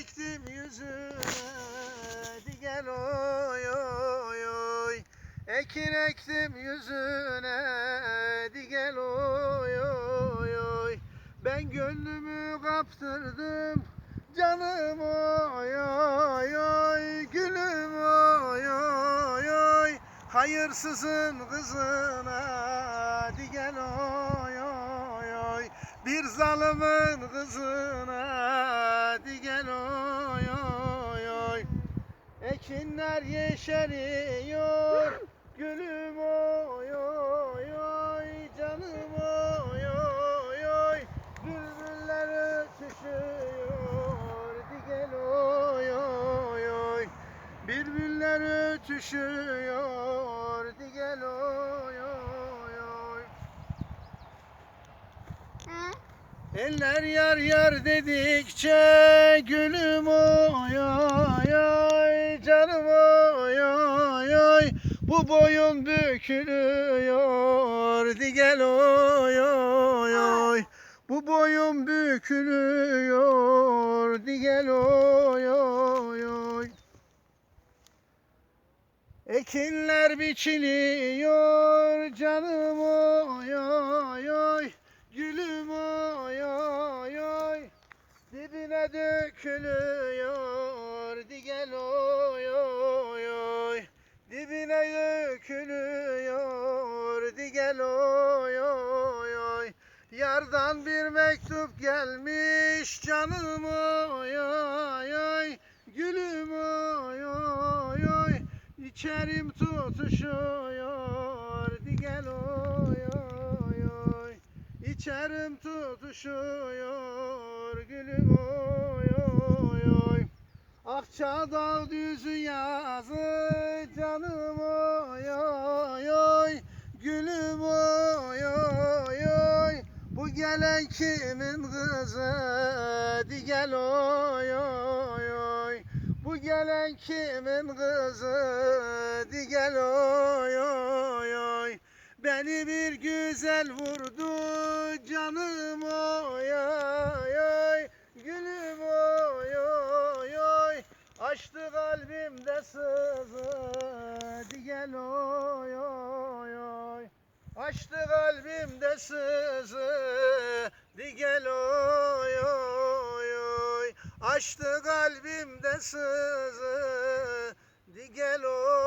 ektim yüzüne. Di gel oy oy oy. Ekin ektim yüzüne. Di gel oy oy oy. Ben gönlümü kaptırdım. Canım oy oy oy. Gülüm oy oy oy. Hayırsızın kızına. Di gel oy oy oy. Bir zalimin kızına Di gel oy oy oy. Ekinler yeşeriyor. Gülüm oy oy oy. Canım oy oy oy. Bülbüller ötüşüyor. Di gel oy oy oy. Bülbüller ötüşüyor. Di gel oy oy Eller yar yar dedikçe gülüm oy oy oy canım oy oy oy. Bu boyun bükülüyor di gel oy oy oy. Bu boyun bükülüyor di gel oy oy oy. Ekinler biçiliyor canım oy oy oy Gülüm oy oy oy Dibine dökülüyor Di gel oy oy oy. Dibine dökülüyor Di gel oy oy oy. Yardan bir mektup gelmiş canım oy oy oy. Gülüm oy oy oy. İçerim tutuşuyor Di gel oy oy oy. İçerim tutuşuyor Gülüm oy Akçadağ düzü yazı Canım oy oy oy. Gülüm oy oy oy. Bu gelen kimin kızı? Di gel oy oy oy. Bu gelen kimin kızı? Di gel oy oy oy. Beni bir güzel vurdu canım oy oy sızı digel oy oy oy. Açtı kalbimde sızı digel oy oy oy. Açtı kalbimde sızı digel oy.